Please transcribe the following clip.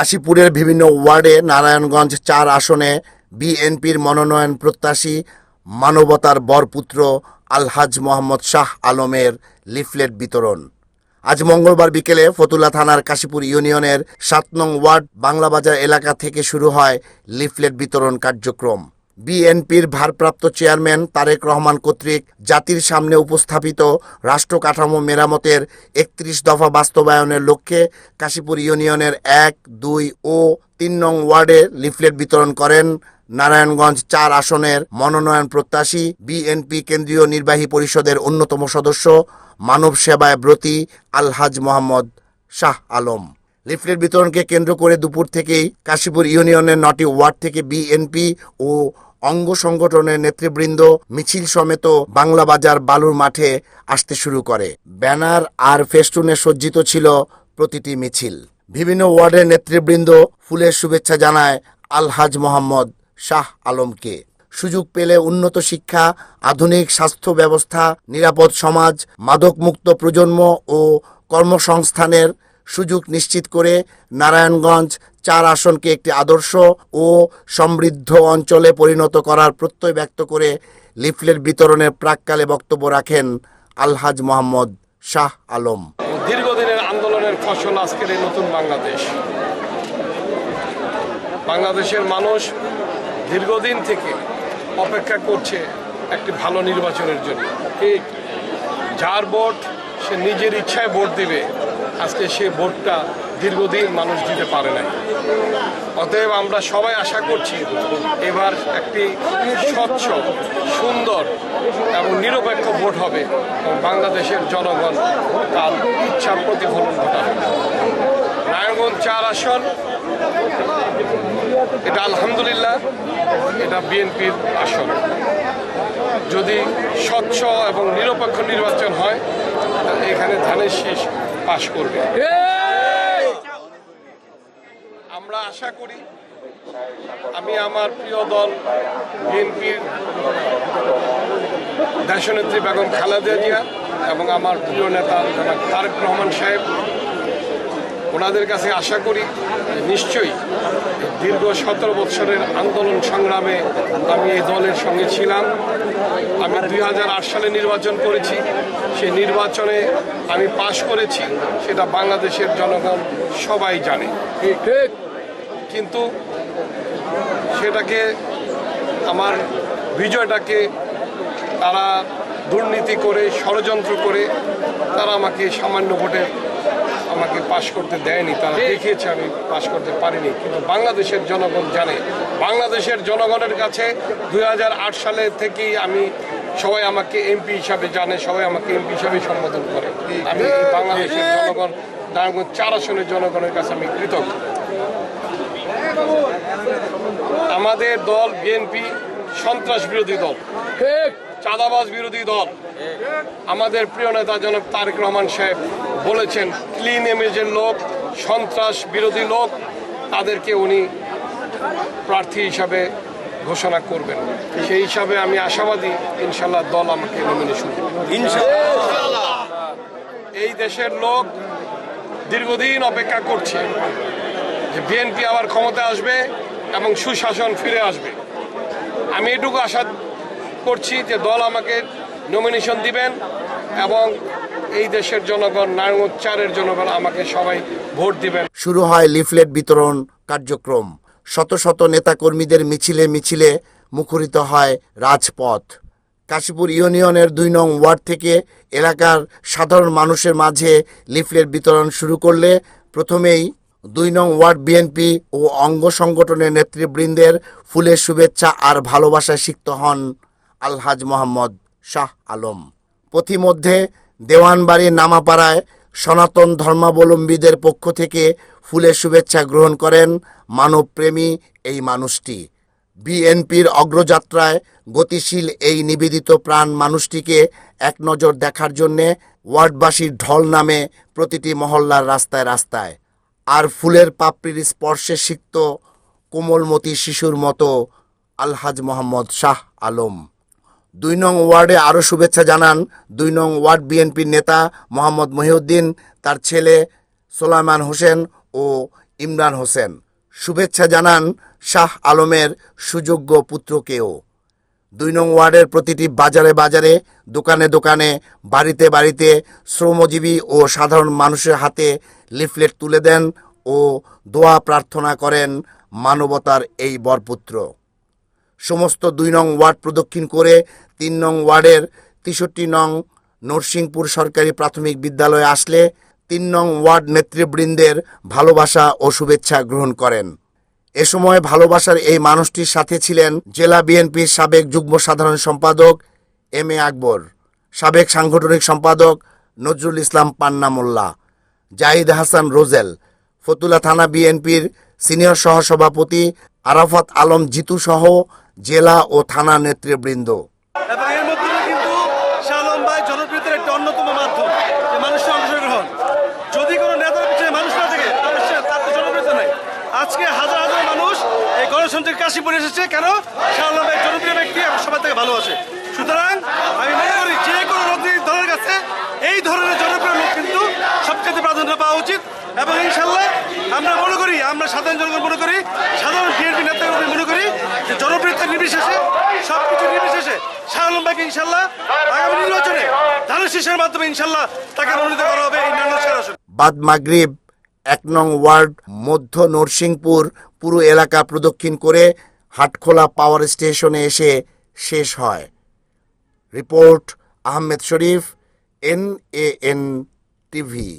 কাশীপুরের বিভিন্ন ওয়ার্ডে নারায়ণগঞ্জ চার আসনে বিএনপির মনোনয়ন প্রত্যাশী মানবতার বরপুত্র আলহাজ মোহাম্মদ শাহ আলমের লিফলেট বিতরণ। আজ মঙ্গলবার বিকেলে ফতুল্লা থানার কাশীপুর ইউনিয়নের সাত নং ওয়ার্ড বাংলাবাজার এলাকা থেকে শুরু হয় লিফলেট বিতরণ কার্যক্রম। বিএনপির ভারপ্রাপ্ত চেয়ারম্যান তারেক রহমান কর্তৃক জাতির সামনে উপস্থাপিত রাষ্ট্র কাঠামো মেরামতের একত্রিশ দফা বাস্তবায়নের লক্ষ্যে কাশীপুর ইউনিয়নের এক, দুই ও তিন নং ওয়ার্ডে লিফলেট বিতরণ করেন নারায়ণগঞ্জ চার আসনের মনোনয়ন প্রত্যাশী বিএনপি কেন্দ্রীয় নির্বাহী পরিষদের অন্যতম সদস্য মানব সেবায় ব্রতী আলহাজ মোহাম্মদ শাহ আলম। লিফলেট বিতরণকে কেন্দ্র করে দুপুর থেকেই কাশীপুর ইউনিয়নের নটি ওয়ার্ড থেকে বিএনপি ও অঙ্গ সংগঠনের নেতৃবৃন্দ মিছিল সমেত বাংলা বাজার বালুর মাঠে আসতে শুরু করে। ব্যানার আর ফেস্টুনে সজ্জিত ছিল প্রতিটি মিছিল। বিভিন্ন ওয়ার্ডের নেতৃবৃন্দ ফুলের শুভেচ্ছা জানায় আলহাজ মোহাম্মদ শাহ আলমকে। সুযোগ পেলে উন্নত শিক্ষা, আধুনিক স্বাস্থ্য ব্যবস্থা, নিরাপদ সমাজ, মাদকমুক্ত প্রজন্ম ও কর্মসংস্থানের সুযোগ নিশ্চিত করে নারায়ণগঞ্জ চার আসনকে একটি আদর্শ ও সমৃদ্ধ অঞ্চলে পরিণত করার প্রত্যয় ব্যক্ত করে লিফলেট বিতরণের প্রাককালে বক্তব্য রাখেন আলহাজ মোহাম্মদ শাহ আলম। দীর্ঘদিনের আন্দোলনের ফসল আজকের এই নতুন বাংলাদেশ। বাংলাদেশের মানুষ দীর্ঘদিন থেকে অপেক্ষা করছে একটি ভালো নির্বাচনের জন্য। যার ভোট সে নিজের ইচ্ছায় ভোট দিবে আজকে সে ভোটটা দীর্ঘদিন মানুষ দিতে পারে নাই। অতএব আমরা সবাই আশা করছি এবার একটি স্বচ্ছ, সুন্দর এবং নিরপেক্ষ ভোট হবে বাংলাদেশের জনগণ তার ইচ্ছার প্রতিফলন ঘটাবে। নারায়ণগঞ্জ চার আসন, এটা আলহামদুলিল্লাহ, এটা বিএনপির আসন। যদি স্বচ্ছ এবং নিরপেক্ষ নির্বাচন হয় এখানে ধানের শীষ পাশ করবে। আমরা আশা করি আমি আমার প্রিয় দল বিএনপির দেশনেত্রী বেগম খালেদা জিয়া এবং আমার প্রিয় নেতা তারেক রহমান সাহেব ওনাদের কাছে আশা করি নিশ্চয়ই দীর্ঘ সতেরো বৎসরের আন্দোলন সংগ্রামে আমি এই দলের সঙ্গে ছিলাম। আমি দুই হাজার আট সালে নির্বাচন করেছি। সেই নির্বাচনে আমি পাশ করেছি সেটা বাংলাদেশের জনগণ সবাই জানে। কিন্তু সেটাকে আমার বিজয়টাকে তারা দুর্নীতি করে ষড়যন্ত্র করে তারা আমাকে সামান্য ভোটে আমাকে পাশ করতে দেয়নি তারা দেখিয়েছে আমি পাশ করতে পারিনি। কিন্তু বাংলাদেশের জনগণ জানে। বাংলাদেশের জনগণের কাছে দুই সালে থেকেই আমি সবাই আমাকে এমপি হিসাবে জানে সবাই আমাকে এমপি হিসাবে সম্বোধন করে। আমি বাংলাদেশের জনগণ নারায়ণগঞ্জ চার আসনের জনগণের কাছে আমি কৃতজ্ঞ। আমাদের দল বিএনপি সন্ত্রাস বিরোধী দল। চাঁদাবাজ বিরোধী দল। আমাদের প্রিয় নেতা জনাব তারেক রহমান সাহেব বলেছেন ক্লিন ইমেজের লোক, সন্ত্রাস বিরোধী লোক, তাদেরকে উনি প্রার্থী হিসাবে ঘোষণা করবেন। সেই হিসাবে আমি আশাবাদী, ইনশাল্লাহ দল আমাকে নমিনেশন এই দেশের লোক দীর্ঘদিন অপেক্ষা করছে যে বিএনপি আবার ক্ষমতা আসবে এবং সুশাসন ফিরে আসবে। আমি এটুকু আশা করছি যে দল আমাকে নমিনেশন দিবেন এবং এই দেশের জনগণ চারের জনগণ আমাকে সবাই ভোট দিবেন। শুরু হয় লিফলেট বিতরণ কার্যক্রম। শত শত নেতাকর্মীদের মিছিলে মিছিলে মুখরিত হয় রাজপথ। কাশীপুর ইউনিয়নের দুই নং ওয়ার্ড থেকে এলাকার সাধারণ মানুষের মাঝে লিফলেট বিতরণ শুরু করলে প্রথমেই দুই নং ওয়ার্ড বিএনপি ও অঙ্গ সংগঠনের নেতৃবৃন্দের ফুলের শুভেচ্ছা আর ভালোবাসায় সিক্ত হন আলহাজ মোহাম্মদ শাহ আলম। পথিমধ্যে দেওয়ানবাড়ি নামাপাড়ায় সনাতন ধর্মাবলম্বীদের পক্ষ থেকে ফুলের শুভেচ্ছা গ্রহণ করেন মানবপ্রেমী এই মানুষটি। বিএনপির অগ্রযাত্রায় গতিশীল এই নিবেদিত প্রাণ মানুষটিকে এক নজর দেখার জন্যে ওয়ার্ডবাসীর ঢল নামে প্রতিটি মহল্লার রাস্তায় রাস্তায়। আর ফুলের পাপড়ির স্পর্শে সিক্ত কোমলমতি শিশুর মতো আলহাজ মোহাম্মদ শাহ আলম। দুই নং ওয়ার্ডে আরও শুভেচ্ছা জানান। দুই নং ওয়ার্ড বিএনপির নেতা মোহাম্মদ মহিউদ্দিন, তার ছেলে সোলাইমান হোসেন ও ইমরান হোসেন। শুভেচ্ছা জানান শাহ আলমের সুযোগ্য পুত্রকেও। দুই নং ওয়ার্ডের প্রতিটি বাজারে বাজারে, দোকানে দোকানে, বাড়িতে বাড়িতে শ্রমজীবী ও সাধারণ মানুষের হাতে লিফলেট তুলে দেন ও দোয়া প্রার্থনা করেন মানবতার এই বরপুত্র। সমস্ত দুই নং ওয়ার্ড প্রদক্ষিণ করে তিন নং ওয়ার্ডের তেষট্টি নং নরসিংপুর সরকারি প্রাথমিক বিদ্যালয়ে আসলে তিন নং ওয়ার্ড নেতৃবৃন্দের ভালোবাসা ও শুভেচ্ছা গ্রহণ করেন। এ সময় ভালোবাসার এই মানুষটির সাথে ছিলেন জেলা বিএনপির সাবেক যুগ্ম সাধারণ সম্পাদক এম এ আকবর, সাবেক সাংগঠনিক সম্পাদক নজরুল ইসলাম পান্না মোল্লা, জাহিদ হাসান রোজেল ফতুলা থানা বিএনপির সিনিয়র সহসভাপতি আরাফাত আলম জিতু সহ জেলা ও থানা নেতৃবৃন্দ। এবং এর মধ্যে কিন্তু একটা অন্যতম মাধ্যম অংশগ্রহণ। যদি কোনো মানুষ না থাকে তো জনপ্রিয়তা আজকে হাজার হাজার মানুষ এই এসেছে। কেন? জনপ্রিয় ব্যক্তি সুতরাং আমি যে কোনো এই ধরনের জনপ্রিয় কিন্তু প্রাধান্য পাওয়া উচিত। এবং ইনশাল্লাহ আমরা মনে করি, আমরা সাধারণ জনগণ মনে করি সাধারণ বিএনপি নেতাকর্মী মনে করি যে জনপ্রিয়তা নির্বিশেষে সবকিছু নির্বিশেষে আলম ভাইকে ইনশাল্লাহ আগামী নির্বাচনে ধানের শীষের মাধ্যমে ইনশাল্লাহ তাকে মনোনীত করা হবে এই আসনে। বাদ মাগরিব, এক নং ওয়ার্ড, মধ্য নরসিংপুর, পুরো এলাকা প্রদক্ষিণ করে হাটখোলা পাওয়ার স্টেশনে এসে শেষ হয়। Report Ahmed Sharif N A N TV.